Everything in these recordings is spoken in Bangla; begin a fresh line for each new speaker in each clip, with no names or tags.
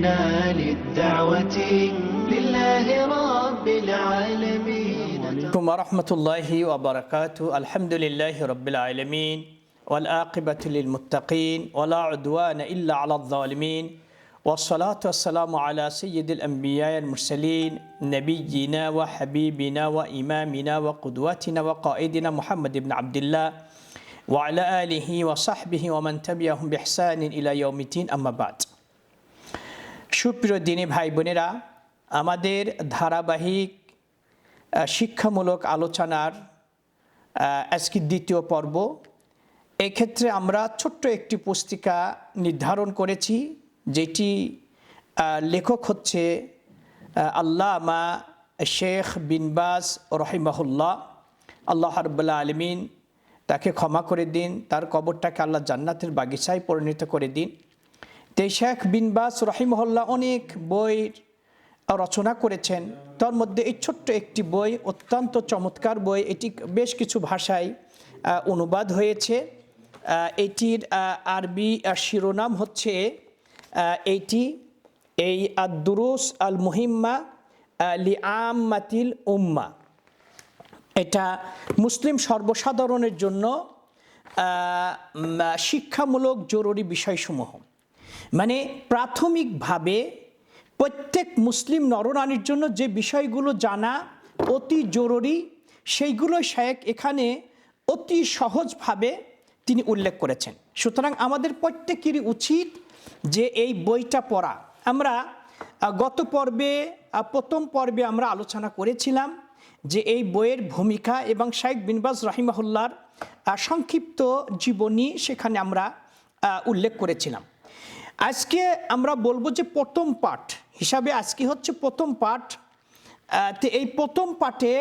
قمنا للدعوة لله رب العالمين.
عليكم ورحمة الله وبركاته. الحمد لله رب العالمين والآقبة للمتقين ولا عدوان إلا على الظالمين والصلاة والسلام على سيد الأنبياء المرسلين نبينا وحبيبنا وإمامنا وقدوتنا وقائدنا محمد بن عبد الله وعلى آله وصحبه ومن تبعهم بإحسان إلى يوم الدين. أما بعد সুপ্রিয় দিনী ভাই বোনেরা আমাদের ধারাবাহিক শিক্ষামূলক আলোচনার আজকে দ্বিতীয় পর্ব। এক্ষেত্রে আমরা ছোট্ট একটি পুস্তিকা নির্ধারণ করেছি, যেটি লেখক হচ্ছে আল্লামা শেখ বিনবাস রহিমাহুল্লাহ। আল্লাহ রব্বুল্লা আলমিন তাকে ক্ষমা করে দিন, তার কবরটাকে আল্লাহ জান্নাতের বাগিচায় পরিণত করে দিন। তে শেখ বিনবাস রহিমহল্লা অনেক বই রচনা করেছেন। তার মধ্যে এই ছোট্ট একটি বই, অত্যন্ত চমৎকার বই, এটি বেশ কিছু ভাষায় অনুবাদ হয়েছে। এটির আরবি শিরোনাম হচ্ছে এইটি এই আদুরুস আল মুহিম্মা লি মাতিল উম্মা। এটা মুসলিম সর্বসাধারণের জন্য শিক্ষামূলক জরুরি বিষয়সমূহ। মানে প্রাথমিকভাবে প্রত্যেক মুসলিম নরনারীর জন্য যে বিষয়গুলো জানা অতি জরুরি, সেইগুলো শেখ এখানে অতি সহজভাবে তিনি উল্লেখ করেছেন। সুতরাং আমাদের প্রত্যেকেরই উচিত যে এই বইটা পড়া। আমরা গত পর্বে প্রথম পর্বে আমরা আলোচনা করেছিলাম যে এই বইয়ের ভূমিকা এবং শাইখ বিনবাজ রাহিমাহুল্লার সংক্ষিপ্ত জীবনী সেখানে আমরা উল্লেখ করেছিলাম। আজকে আমরা বলব যে প্রথম পাঠ। হিসাবে আজকে হচ্ছে প্রথম পাঠ। এই প্রথম পাঠে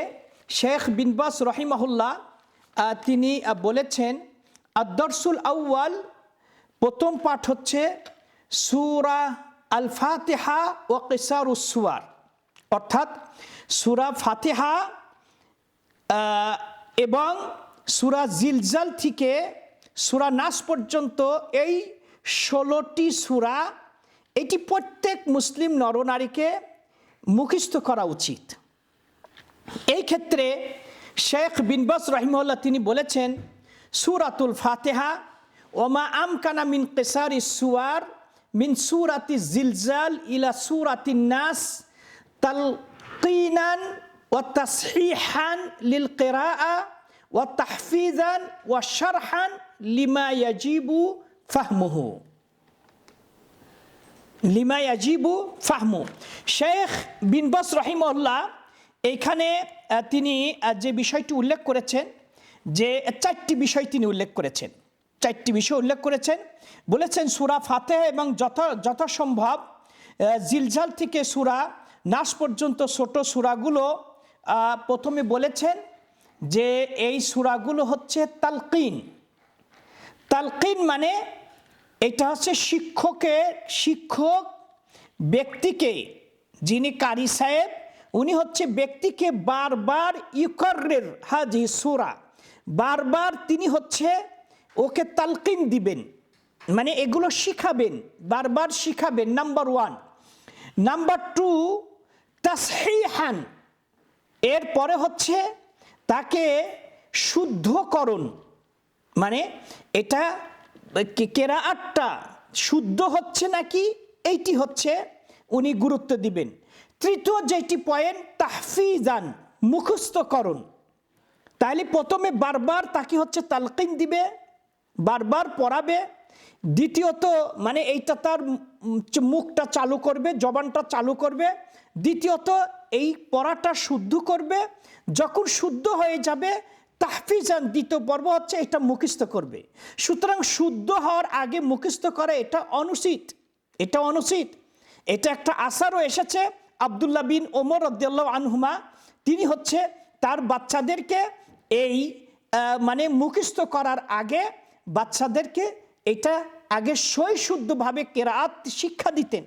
শেখ বিনবাস রহিমাহুল্লাহ তিনি বলেছেন, আদর্সুল আউয়াল, প্রথম পাঠ হচ্ছে সুরা আল ফাতেহা ও কেসারুসুয়ার অর্থাৎ সুরা ফাতেহা এবং সুরা জিলজাল থেকে সুরা নাস পর্যন্ত এই ষোলোটি সুরা, এটি প্রত্যেক মুসলিম নরনারীকে মুখস্থ করা উচিত। এই ক্ষেত্রে শেখ বিনবাস রহিমউল্লাহ তিনি বলেছেন, সুরাতুল ফাতেহা, ওমা আমকানা মিন কেসারি সুয়ার মিন সুরাতি জিলজাল ইলা সুরাতি নাস তালকিনান ওয়া তাসহিহান লিল কিরাআ ওয়া তাহফিজান ওয়া শারহান লিমা ইয়াজিবু ফাহমুহু লিমাই আজিবু ফাহমু শেখ বিনবাস রহিমউল্লাহ এইখানে তিনি যে বিষয়টি উল্লেখ করেছেন যে চারটি বিষয় তিনি উল্লেখ করেছেন। চারটি বিষয় উল্লেখ করেছেন। বলেছেন সুরা ফাতেহা এবং যথা যথাসম্ভব আহ, জিলঝাল থেকে সুরা নাস পর্যন্ত ছোট সুরাগুলো প্রথমে বলেছেন যে এই সুরাগুলো হচ্ছে তালকিন। তালকিন মানে এটা হচ্ছে শিক্ষকের শিক্ষক ব্যক্তিকে, যিনি কারি সাহেব, উনি হচ্ছে ব্যক্তিকে বারবার ইকরের হাজি সুরা, বারবার তিনি হচ্ছে ওকে তালকিন দিবেন মানে এগুলো শিখাবেন, বারবার শিখাবেন নাম্বার ওয়ান নাম্বার টু তাসহিহান, এরপরে হচ্ছে তাকে শুদ্ধকরণ মানে এটা কেরাআটটা শুদ্ধ হচ্ছে নাকি? এইটি হচ্ছে উনি গুরুত্ব দিবেন। তৃতীয় যেটি পয়েন্ট, তাহফিজান মুখস্থকরণ তাহলে প্রথমে বারবার তাকে হচ্ছে তালকিন দিবে, বারবার পড়াবে। দ্বিতীয়ত মানে এইটা তার মুখটা চালু করবে, জবানটা চালু করবে। দ্বিতীয়ত, এই পড়াটা শুদ্ধ করবে। যখন শুদ্ধ হয়ে যাবে তাহফিজান দ্বিতীয় পর্ব হচ্ছে এটা মুখস্থ করবে। সুতরাং শুদ্ধ হওয়ার আগে মুখস্থ করা এটা অনুচিত। এটা অনুচিত। এটা একটা আশারও এসেছে। আবদুল্লাহ বিন ওমর রদ্দাল্লাহ আনহুমা, তিনি হচ্ছে তার বাচ্চাদেরকে এই মানে মুখস্থ করার আগে বাচ্চাদেরকে এটা আগে সই শুদ্ধভাবে কেরাত শিক্ষা দিতেন।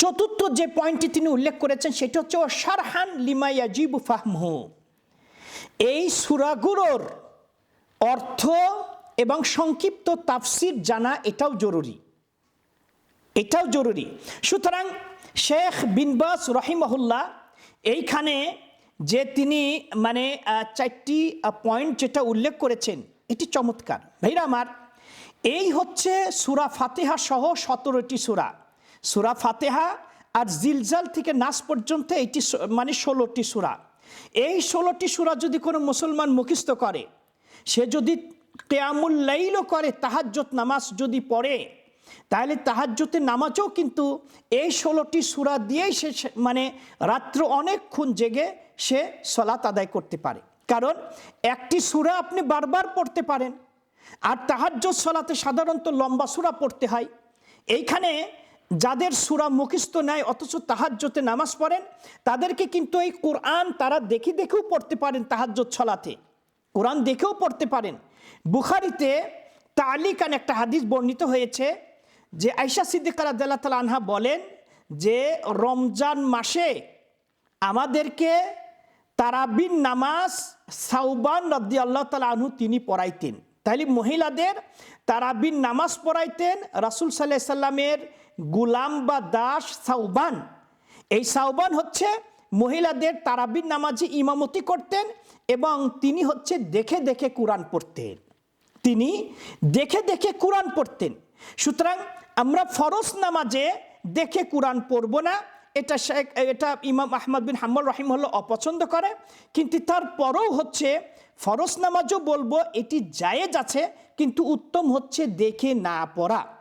চতুর্থ যে পয়েন্টটি তিনি উল্লেখ করেছেন, সেটা হচ্ছে ও শারহান লিমাইয়াজিবু ফাহমহু। এই সুরাগুলোর অর্থ এবং সংক্ষিপ্ত তাফসির জানা এটাও জরুরি। এটাও জরুরি। সুতরাং শেখ বিনবাস রহিমহুল্লাহ এইখানে যে তিনি মানে চারটি পয়েন্ট যেটা উল্লেখ করেছেন, এটি চমৎকার। ভাইরা আমার, এই হচ্ছে সুরা ফাতেহা সহ সতেরোটি সুরা। সুরা ফাতেহা আর জিলজাল থেকে নাস পর্যন্ত এইটি স- মানে ষোলোটি সুরা। এই ষোলোটি সুরা যদি কোনো মুসলমান মুখস্থ করে, সে যদি কেয়ামুল লাইলও করে তাহাজ্জত নামাজ যদি পড়ে, তাহলে তাহাজ্জতের নামাজও কিন্তু এই ষোলোটি সুরা দিয়েই সে সে- মানে রাত্র অনেকক্ষণ জেগে সে সলাত আদায় করতে পারে। কারণ একটি সুরা আপনি বারবার পড়তে পারেন, আর তাহাজ্জত সলাতে সাধারণত লম্বা সুরা পড়তে হয়। এইখানে যাদের সুরা মুখস্থ নেয় অথচ তাহাজ্জতে নামাজ পড়েন, তাদেরকে কিন্তু এই কোরআন তারা দেখে দেখেও পড়তে পারেন তাহাজ্জত ছলাতে। কোরআন দেখেও পড়তে পারেন। বুখারিতে তালিকান একটা হাদিস বর্ণিত হয়েছে যে আয়সা সিদ্দিকার আদাল্লাহ তালা আনহা বলেন যে রমজান মাসে আমাদেরকে তারাবিন নামাজ সাউবান রদ্দি আল্লাহ তালা আনহু তিনি পড়াইতেন। তাহলে মহিলাদের তারাবিন নামাজ পড়াইতেন, রাসুল সাল্লাহ সাল্লামের গুলাম বা দাস সাউবান এই সাউবান হচ্ছে মহিলাদের তারাবিন নামাজে ইমামতি করতেন এবং তিনি হচ্ছে দেখে দেখে কোরআন পড়তেন। তিনি দেখে দেখে কোরআন পড়তেন। সুতরাং আমরা ফরজ নামাজে দেখে কোরআন পড়ব না। এটা শেখ, এটা ইমাম আহমদ বিন হাম্মল রহিমহল্লা অপছন্দ করে। কিন্তু তারপরেও হচ্ছে ফরজ নামাজও বলব, এটি জায়েজ আছে, কিন্তু উত্তম হচ্ছে দেখে না পড়া।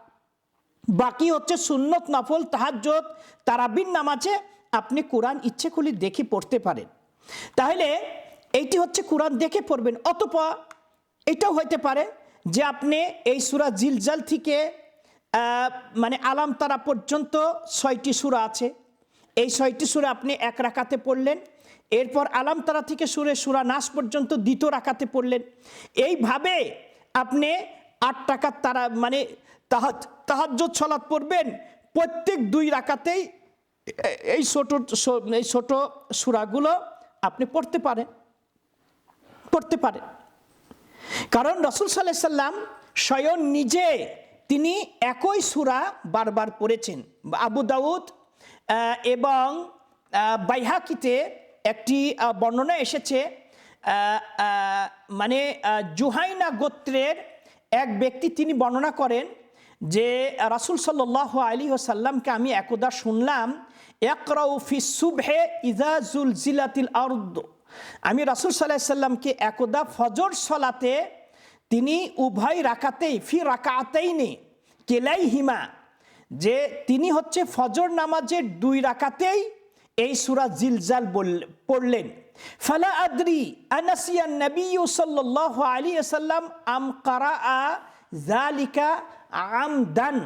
বাকি হচ্ছে সুন্নত নফল তাহাজ্জত তারাবিন নামাজে আপনি কোরআন ইচ্ছে করলে দেখে পড়তে পারেন। তাহলে এইটি হচ্ছে কোরআন দেখে পড়বেন অতপা এটাও হইতে পারে যে আপনি এই সুরা জিলজাল থেকে মানে আলাম তারা পর্যন্ত ছয়টি সুরা আছে। এই ছয়টি সুরা আপনি এক রাখাতে পড়লেন, এরপর আলাম তারা থেকে সুরে, সুরা নাস পর্যন্ত দ্বিতীয় রাকাতে পড়লেন। এইভাবে আপনি আট টাকার তারা মানে তাহাজ ছলাৎ পড়বেন। প্রত্যেক দুই রাকাতেই এই ছোট এই ছোট সুরাগুলো আপনি পড়তে পারেন। পড়তে পারেন। কারণ রসুল সাল্লাহ সাল্লাম স্বয়ং নিজে তিনি একই সুরা বারবার পড়েছেন। আবু দাউদ এবং বাইহাকিতে একটি বর্ণনা এসেছে মানে জুহাইনা গোত্রের এক ব্যক্তি তিনি বর্ণনা করেন যে, রাসুল সাল্লাহ আলী সাল্লামকে আমি একদা শুনলাম একরাউ ফি সুবহে ইজাজুল জিলাতিল আর্দ। আমি রাসুল সাল্লাহ সাল্লামকে একদা ফজর সলাতে তিনি উভয় রাকাতেই, ফি রাকাতেই নে কেলাই হিমা যে তিনি হচ্ছে ফজর নামাজের দুই রাকাতেই এই সুরা জিলজাল বললেন পড়লেন। ফালা আদ্রি আনাসিয়া নবী আলাইহি সাল্লাম আম কারা জালিকা আমদান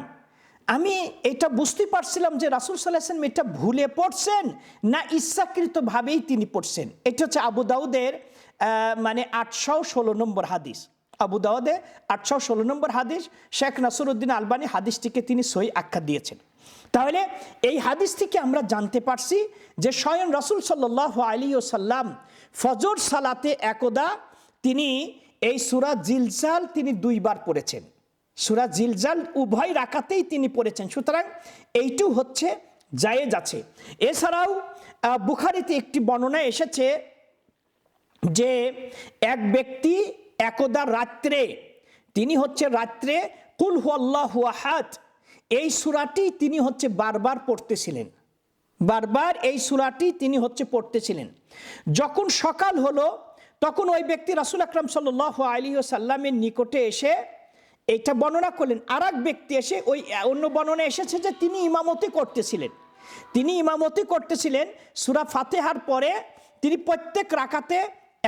আমি এটা বুঝতে পারছিলাম যে রাসুল সাল্লাহাম এটা ভুলে পড়ছেন না ইচ্ছাকৃতভাবেই তিনি পড়ছেন? এটা হচ্ছে আবু দাউদের মানে আটশো ষোলো নম্বর হাদিস। আবু দাউদে আটশো ষোলো নম্বর হাদিস, শেখ নাসরুদ্দিন আলবানী হাদিসটিকে তিনি সই আখ্যা দিয়েছেন। তাহলে এই হাদিস থেকে আমরা জানতে পারছি যে স্বয়ং রসুল সাল্লাহ আলী সাল্লাম ফজর সালাতে একদা তিনি এই সুরা জিলজাল তিনি দুইবার পড়েছেন। সুরা জিলজাল উভয় রাখাতেই তিনি পড়েছেন। সুতরাং এইটু হচ্ছে জায়েজ আছে। এছাড়াও বুখারিতে একটি বর্ণনা এসেছে যে এক ব্যক্তি একদা রাত্রে, তিনি হচ্ছে রাত্রে কুল হুয়াল্লাহু আহাদ এই সুরাটি তিনি হচ্ছে বারবার পড়তেছিলেন। বারবার এই সুরাটি তিনি হচ্ছে পড়তেছিলেন। যখন সকাল হলো, তখন ওই ব্যক্তি রাসুল আকরাম সাল আলী সাল্লামের নিকটে এসে এটা বর্ণনা করলেন। আর ব্যক্তি এসে ওই অন্য বর্ণনা এসেছে যে তিনি ইমামতি করতেছিলেন। তিনি ইমামতি করতেছিলেন। সুরা ফাতেহার পরে তিনি প্রত্যেক রাখাতে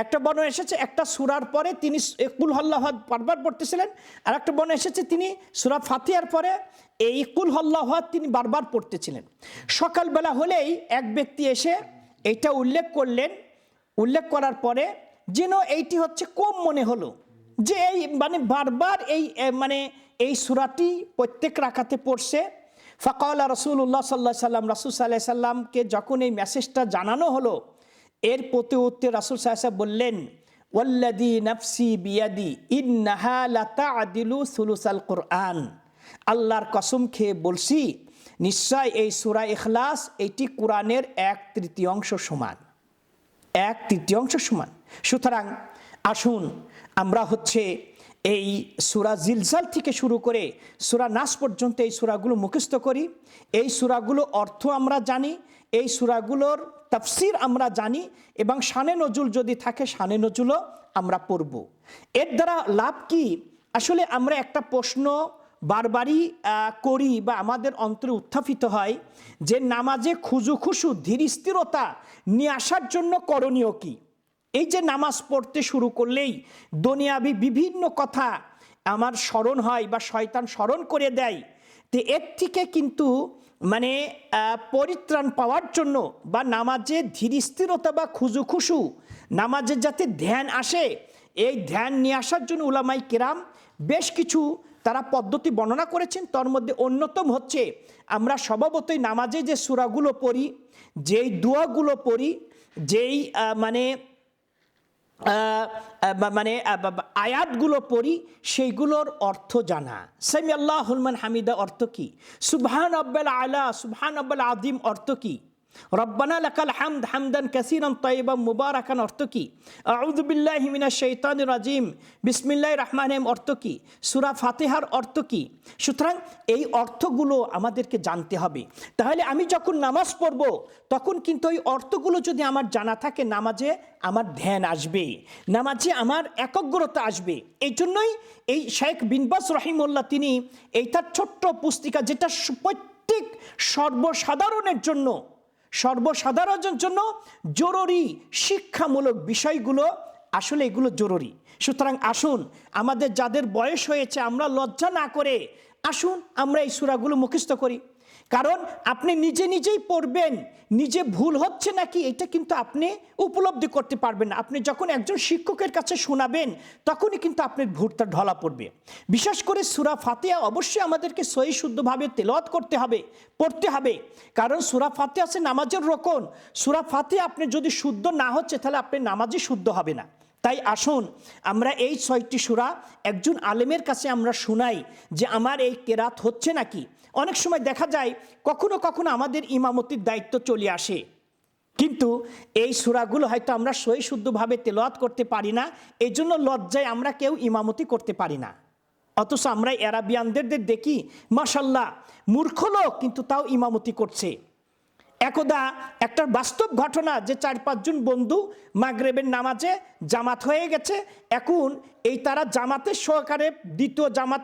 একটা বর্ণনা এসেছে, একটা সুরার পরে তিনি কুল হল্লাহ বারবার পড়তেছিলেন আর একটা বর্ণনা এসেছে, তিনি সুরা ফাতিয়ার পরে এই কুল হল্লাহ তিনি বারবার পড়তেছিলেন। সকালবেলা হলেই এক ব্যক্তি এসে এইটা উল্লেখ করলেন, উল্লেখ করার পরে যেন এইটি হচ্ছে কম মনে হলো যে এই মানে বারবার এই মানে এই সুরাটি প্রত্যেক রাখাতে পড়ছে। ফকাউল্লা রসুল্লাহ সাল্লাহ সাল্লাম, রাসুল সাল্লাহ সাল্লামকে যখন এই মেসেজটা জানানো হলো এর প্রতি উত্তর রাসুল সাহেব বললেন ওয়াল্লাদি নফসি বিয়াদি, ইন্নাহা লাতা আদিলু সুলুসাল কোরআন। আল্লাহর কসম খেয়ে বলছি, নিশ্চয় এই সুরা ইখলাস এটি কোরআনের এক তৃতীয়াংশ সমান। এক তৃতীয়াংশ সমান। সুতরাং আসুন আমরা হচ্ছে এই সুরা জিলজাল থেকে শুরু করে সুরা নাস পর্যন্ত এই সুরাগুলো মুখস্থ করি। এই সুরাগুলো অর্থ আমরা জানি, এই সুরাগুলোর তাফসির আমরা জানি এবং শানে নজুল যদি থাকে, শানে নজুলও আমরা পড়ব। এর দ্বারা লাভ কি? আসলে আমরা একটা প্রশ্ন বারবারই করি বা আমাদের অন্তরে উত্থাপিত হয় যে নামাজে খুজু খুশু ধীর স্থিরতা নিয়ে আসার জন্য করণীয় কি? এই যে নামাজ পড়তে শুরু করলেই দুনিয়াবি বিভিন্ন কথা আমার স্মরণ হয় বা শয়তান স্মরণ করে দেয়, তো এর থেকে কিন্তু মানে পরিত্রাণ পাওয়ার জন্য বা নামাজে ধীর স্থিরতা বা খুজু খুশু নামাজের যাতে ধ্যান আসে, এই ধ্যান নিয়ে আসার জন্য উলামাই কেরাম বেশ কিছু তারা পদ্ধতি বর্ণনা করেছেন। তার মধ্যে অন্যতম হচ্ছে, আমরা স্বভাবতই নামাজে যে সুরাগুলো পড়ি, যেই দোয়াগুলো পড়ি, যেই মানে মানে আয়াতগুলো পড়ি, সেইগুলোর অর্থ জানা। সামি আল্লাহ হুলমান হামিদা অর্থ কী? সুবহান আব্বাল আলা সুবহান আব্বাল আদিম অর্থ কি? রব্বানা লাকাল হামদ হামদান কাসিরান তয়্যিবাম মুবারাকান অর্থ কি? আউযু বিল্লাহি মিনাশ শাইতানির রাজিম। বিসমিল্লাহির রহমানির রহিম অর্থ কি? সূরা ফাতিহার অর্থ কি? সুতরাং এই অর্থগুলো আমাদেরকে জানতে হবে। তাহলে আমি যখন নামাজ পড়ব, তখন কিন্তু ওই অর্থগুলো যদি আমার জানা থাকে, নামাজে আমার ধ্যান আসবে, নামাজে আমার একগ্রতা আসবে। এই জন্যই এই শেখ বিনবাস রহিমুল্লাহ তিনি এই তার ছোট্ট পুস্তিকা, যেটা প্রত্যেক সর্বসাধারণের জন্য সর্বসাধারণের জন্য জরুরি শিক্ষামূলক বিষয়গুলো আসলে এগুলো জরুরি। সুতরাং আসুন, আমাদের যাদের বয়স হয়েছে, আমরা লজ্জা না করে আসুন, আমরা এই সুরাগুলো মুখস্থ করি। কারণ আপনি নিজে নিজেই পড়বেন, নিজে ভুল হচ্ছে নাকি এটা কিন্তু আপনি উপলব্ধি করতে পারবেন না। আপনি যখন একজন শিক্ষকের কাছে শোনাবেন, তখনই কিন্তু আপনার ভুলটা ঢলা পড়বে। বিশেষ করে সুরা ফাতিয়া অবশ্যই আমাদেরকে সহি শুদ্ধভাবে তেলাওয়াত করতে হবে, পড়তে হবে। কারণ সুরা ফাতিয়া আছে নামাজের রোকন। সুরা ফাতিয়া আপনি যদি শুদ্ধ না হচ্ছে, তাহলে আপনি নামাজই শুদ্ধ হবে না। তাই আসুন, আমরা এই ছয়টি সুরা একজন আলেমের কাছে আমরা শোনাই যে আমার এই কেরাত হচ্ছে নাকি। অনেক সময় দেখা যায় কখনো কখনো আমাদের ইমামতির দায়িত্ব চলে আসে। কিন্তু এই সুরাগুলো হয়তো আমরা সই শুদ্ধভাবে তেলাওয়াত করতে পারি না এই জন্য লজ্জায় আমরা কেউ ইমামতি করতে পারি না। অথচ আমরা অ্যারাবিয়ানদের দেখি মাসাল্লাহ মূর্খ লোক কিন্তু তাও ইমামতি করছে। একদা একটা বাস্তব ঘটনা যে চার পাঁচজন বন্ধু মাগরেবের নামাজে জামাত হয়ে গেছে, এখন এই তারা জামাতের সহকারে দ্বিতীয় জামাত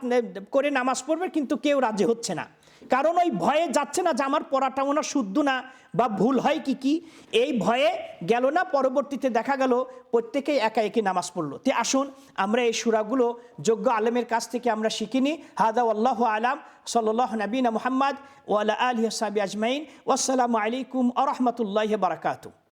করে নামাজ পড়বে কিন্তু কেউ রাজি হচ্ছে না। কারণ ওই ভয়ে যাচ্ছে না যে আমার পড়াটা ওনার শুদ্ধ না বা ভুল হয় কি কি। এই ভয়ে গেল না, পরবর্তীতে দেখা গেল প্রত্যেকেই একা একই নামাজ পড়ল। তে আসুন, আমরা এই সুরাগুলো যোগ্য আলমের কাছ থেকে আমরা শিখিনি হাদা আল্লাহ আলাম। সাল্লাহ নবীনা মোহাম্মদ ওয়ালা আলী সাবি আজমাইন। ওয়াসালামু আলাইকুম আ রহমতুল্লাহ বারাকাতু